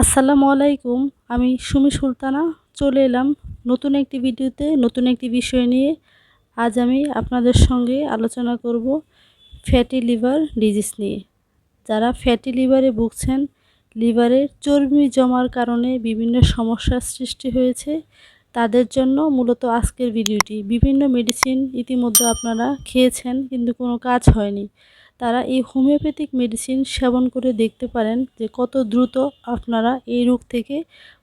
আসসালামু আলাইকুম, আমি সুমি সুলতানা, চলে এলাম নতুন একটি ভিডিওতে, নতুন একটি বিষয় নিয়ে। আজ আমি আপনাদের সঙ্গে আলোচনা করব ফ্যাটি লিভার ডিজিজ নিয়ে। যারা ফ্যাটি লিভারে ভুগছেন লিভারের চর্বি জমার কারণে বিভিন্ন সমস্যার সৃষ্টি হয়েছে, তাদের জন্য মূলত আজকের ভিডিওটি। বিভিন্ন মেডিসিন ইতিমধ্যে আপনারা খেয়েছেন, কিন্তু কোনো কাজ হয়নি। তারা এই হোমিওপ্যাথিক মেডিসিন সেবন করে দেখতে পারেন যে কত দ্রুত আপনারা এই রোগ থেকে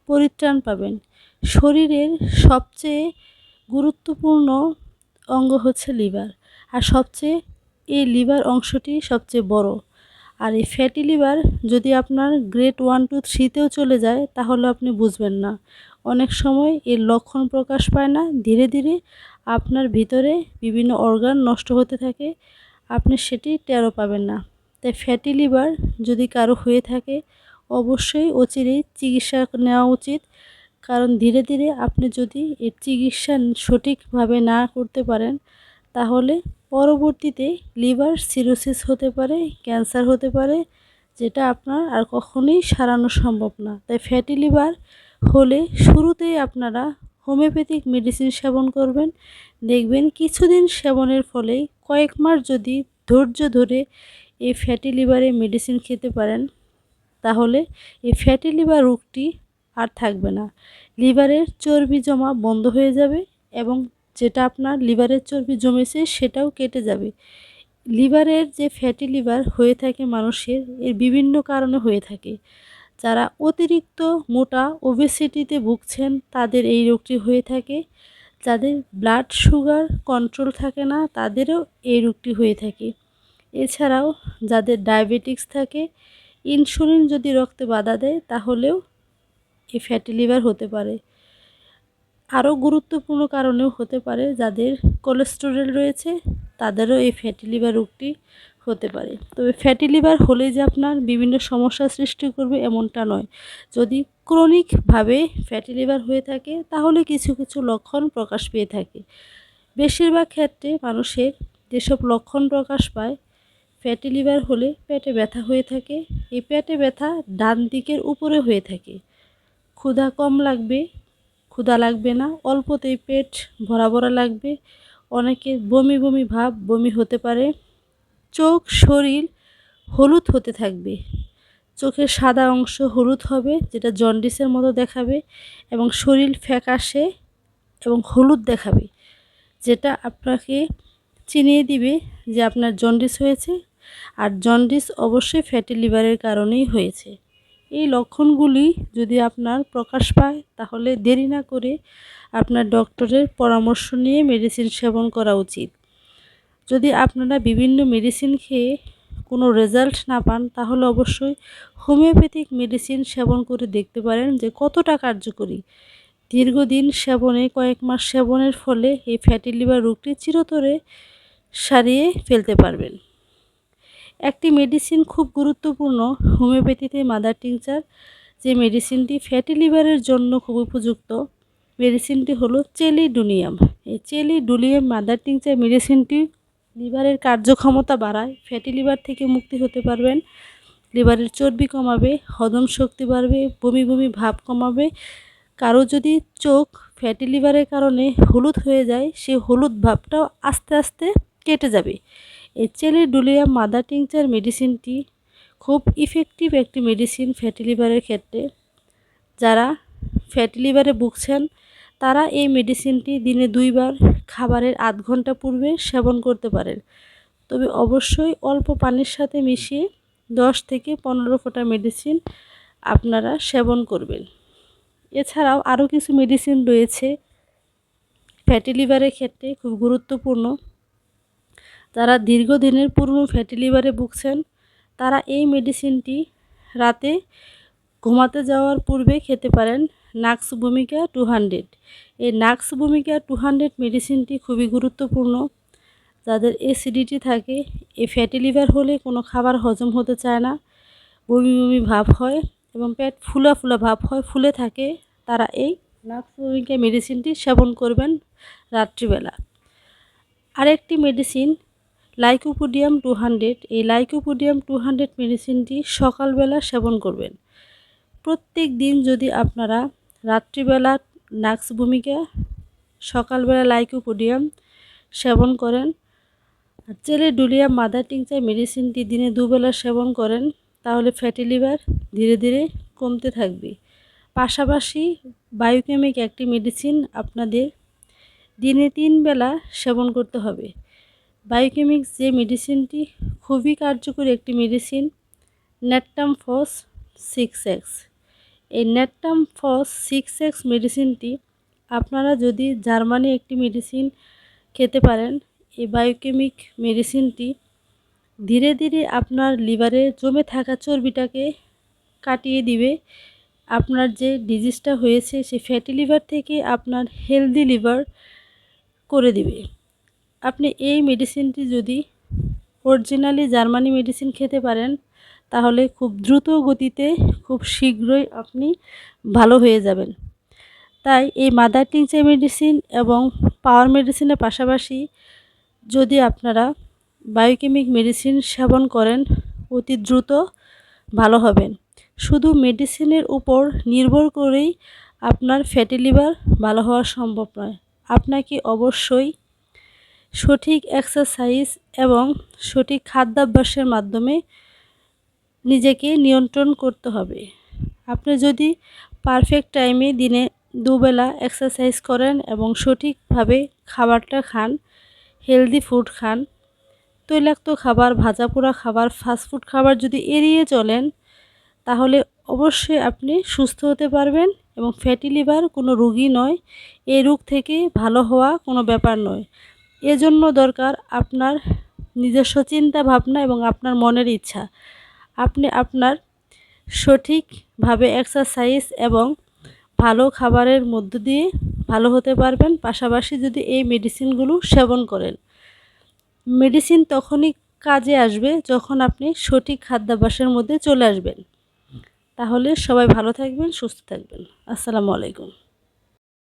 পরিত্রাণ পাবেন। শরীরের সবচেয়ে গুরুত্বপূর্ণ অঙ্গ হচ্ছে লিভার আর সবচেয়ে এই লিভার অংশটি সবচেয়ে বড়। আর এই ফ্যাটি লিভার যদি আপনার গ্রেড ওয়ান টু থ্রিতেও চলে যায় তাহলে আপনি বুঝবেন না। অনেক সময় এর লক্ষণ প্রকাশ পায় না। ধীরে ধীরে আপনার ভিতরে বিভিন্ন অর্গান নষ্ট হতে থাকে। আপনি সেটি টেরও পাবেন না। তাই ফ্যাটি লিভার যদি কারও হয়ে থাকে, অবশ্যই অচিরেই চিকিৎসা নেওয়া উচিত। কারণ ধীরে ধীরে আপনি যদি এর চিকিৎসা সঠিকভাবে না করতে পারেন, তাহলে পরবর্তীতে লিভার সিরোসিস হতে পারে ক্যান্সার হতে পারে, যেটা আপনার আর কখনোই সারানো সম্ভব না। তাই ফ্যাটি লিভার হলে শুরুতেই আপনারা হোমিওপ্যাথিক মেডিসিন সেবন করবেন। দেখবেন কিছুদিন সেবনের ফলে কয়েক মাস যদি ধৈর্য ধরে এই ফ্যাটি লিভারে মেডিসিন খেতে পারেন, তাহলে এই ফ্যাটি লিভার রোগটি আর থাকবে না। লিভারের চর্বি জমা বন্ধ হয়ে যাবে এবং যেটা আপনার লিভারের চর্বি জমেছে সেটাও কেটে যাবে। লিভারের যে ফ্যাটি লিভার হয়ে থাকে মানুষের, এর বিভিন্ন কারণে হয়ে থাকে। যারা অতিরিক্ত মোটা ওবেসিটিতে ভুগছেন, তাদের এই রোগটি হয়ে থাকে। যাদের ব্লাড সুগার কন্ট্রোল থাকে না, তাদেরও এই রোগটি হয়ে থাকে। এছাড়াও যাদের ডায়াবেটিক্স থাকে ইনসুলিন যদি রক্তে বাধা দেয়, তাহলেও এই ফ্যাটি লিভার হতে পারে। আরও গুরুত্বপূর্ণ কারণেও হতে পারে, যাদের কোলেস্টেরল রয়েছে, তাদেরও এই ফ্যাটি লিভার রোগটি হতে পারে। তবে ফ্যাটি লিভার হলে যে আপনার বিভিন্ন সমস্যার সৃষ্টি করবে এমনটা নয়। যদি ক্রনিকভাবে ফ্যাটি লিভার হয়ে থাকে, তাহলে কিছু কিছু লক্ষণ প্রকাশ পেয়ে থাকে। বেশিরভাগ ক্ষেত্রে মানুষের যেসব লক্ষণ প্রকাশ পায় ফ্যাটি লিভার হলে পেটে ব্যথা হয়ে থাকে। এই পেটে ব্যথা ডান দিকের উপরে হয়ে থাকে। ক্ষুধা কম লাগবে, ক্ষুধা লাগবে না, অল্পতেই পেট ভরা ভরা লাগবে। অনেকের বমি বমি ভাব, বমি হতে পারে। চোখ শরীর হলুদ হতে থাকবে। চোখের সাদা অংশ হলুদ হবে, যেটা জন্ডিসের মতো দেখাবে এবং শরীর ফ্যাকাশে এবং হলুদ দেখাবে, যেটা আপনাকে চিনিয়ে দিবে যে আপনার জন্ডিস হয়েছে। আর জন্ডিস অবশ্যই ফ্যাটি লিভারের কারণেই হয়েছে। এই লক্ষণগুলি যদি আপনার প্রকাশ পায়, তাহলে দেরি না করে আপনার ডক্টরের পরামর্শ নিয়ে মেডিসিন সেবন করা উচিত। যদি আপনারা বিভিন্ন মেডিসিন খেয়ে কোনো রেজাল্ট না পান, তাহলে অবশ্যই হোমিওপ্যাথিক মেডিসিন সেবন করে দেখতে পারেন যে কতটা কার্যকরী। দীর্ঘদিন সেবনে, কয়েক মাস সেবনের ফলে এই ফ্যাটি লিভার রোগটি চিরতরে সারিয়ে ফেলতে পারবেন। একটি মেডিসিন খুব গুরুত্বপূর্ণ হোমিওপ্যাথিতে মাদার টিংচার যে মেডিসিনটি ফ্যাটি লিভারের জন্য খুব উপযুক্ত। মেডিসিনটি হলো চেলিডুনিয়াম এই চেলিডুলিয়াম মাদার টিংচার মেডিসিনটি লিভারের কার্যক্ষমতা বাড়ায় ফ্যাটি লিভার থেকে মুক্তি হতে পারবেন। লিভারের চর্বি কমাবে, হজম শক্তি বাড়বে, বমি বমি ভাব কমাবে। কারও যদি চোখ ফ্যাটি লিভারের কারণে হলুদ হয়ে যায় সেই হলুদ ভাবটাও আস্তে আস্তে কেটে যাবে। এই চেলিডুলিয়া মাদার টিংচার মেডিসিনটি খুব ইফেক্টিভ একটি মেডিসিন ফ্যাটি লিভারের ক্ষেত্রে। যারা ফ্যাটি লিভারে ভুগছেন তারা এই মেডিসিনটি দিনে দুইবার খাবারের আধ ঘণ্টা পূর্বে সেবন করতে পারেন। তবে অবশ্যই অল্প পানির সাথে মিশিয়ে দশ থেকে পনেরো ফোঁটা মেডিসিন আপনারা সেবন করবেন। এছাড়াও আরও কিছু মেডিসিন রয়েছে। ফ্যাটি লিভারের ক্ষেত্রে খুব গুরুত্বপূর্ণ। যারা দীর্ঘদিনের পূর্ব ফ্যাটি লিভারে ভুগছেন, তারা এই মেডিসিনটি রাতে ঘুমাতে যাওয়ার পূর্বে খেতে পারেন। নাক্স ভূমিকা টু হান্ড্রেড। এই নাক্স ভূমিকা টু হান্ড্রেড মেডিসিনটি খুবই গুরুত্বপূর্ণ। যাদের অ্যাসিডিটি থাকে এই ফ্যাটি লিভার হলে কোনো খাবার হজম হতে চায় না, বমি বমি ভাব হয় এবং পেট ফুলা ফুলা ভাব হয়, ফুলে থাকে, তারা এই নাক্স ভূমিকা মেডিসিনটি সেবন করবেন রাত্রিবেলা। আরেকটি মেডিসিন, লাইকোপোডিয়াম টু হান্ড্রেড। এই লাইকোপোডিয়াম টু হান্ড্রেড মেডিসিনটি সকালবেলা সেবন করবেন। প্রত্যেক দিন যদি আপনারা রাত্রিবেলা নাক্স ভূমিকা সকালবেলা লাইকোপোডিয়াম সেবন করেন। আর ডুলিয়া মাদার টিংচার মেডিসিনটি দিনে দুবেলা সেবন করেন, তাহলে ফ্যাটি লিভার ধীরে ধীরে কমতে থাকবে। পাশাপাশি বায়োকেমিক একটি মেডিসিন আপনাদের দিনে তিন বেলা সেবন করতে হবে। বায়োকেমিক যে মেডিসিনটি খুবই কার্যকরী একটি medicine natrum phos six X. এই নেটটাম ফস সিক্স এক্স মেডিসিনটি আপনারা যদি জার্মানি একটি মেডিসিন খেতে পারেন, এই বায়োকেমিক মেডিসিনটি ধীরে ধীরে আপনার লিভারে জমে থাকা চর্বিটাকে কাটিয়ে দিবে। আপনার যে ডিজিজটা হয়েছে সেই ফ্যাটি লিভার থেকে আপনার হেলদি লিভার করে দিবে। আপনি এই মেডিসিনটি যদি অরিজিনালি জার্মানি মেডিসিন খেতে পারেন, তাহলে খুব দ্রুত গতিতে খুব শীঘ্রই আপনি ভালো হয়ে যাবেন। তাই এই মাদার টিংচার মেডিসিন এবং পাওয়ার মেডিসিনের পাশাপাশি যদি আপনারা বায়োকেমিক মেডিসিন সেবন করেন, অতি দ্রুত ভালো হবেন। শুধু মেডিসিনের উপর নির্ভর করেই আপনার ফ্যাটি লিভার ভালো হওয়া সম্ভব নয়। আপনাকে অবশ্যই সঠিক এক্সারসাইজ এবং সঠিক খাদ্যাভ্যাসের মাধ্যমে নিজেকে নিয়ন্ত্রণ করতে হবে। আপনি যদি পারফেক্ট টাইমে দিনে দুবেলা এক্সারসাইজ করেন এবং সঠিকভাবে খাবারটা খান, হেলদি ফুড খান, তৈলাক্ত খাবার ভাজা পোড়া খাবার ফাস্টফুড খাবার যদি এড়িয়ে চলেন, তাহলে অবশ্যই আপনি সুস্থ হতে পারবেন এবং ফ্যাটি লিভার কোনো রুগী নয়। এই রোগ থেকে ভালো হওয়া কোনো ব্যাপার নয়। এজন্য দরকার আপনার নিজস্ব চিন্তা ভাবনা এবং আপনার মনের ইচ্ছা। আপনি আপনার সঠিকভাবে এক্সারসাইজ এবং ভালো খাবারের মধ্য দিয়ে ভালো হতে পারবেন, পাশাপাশি যদি এই মেডিসিনগুলো সেবন করেন। মেডিসিন তখনই কাজে আসবে যখন আপনি সঠিক খাদ্যাভ্যাসের মধ্যে চলে আসবেন। তাহলে সবাই ভালো থাকবেন, সুস্থ থাকবেন। আসসালামু আলাইকুম।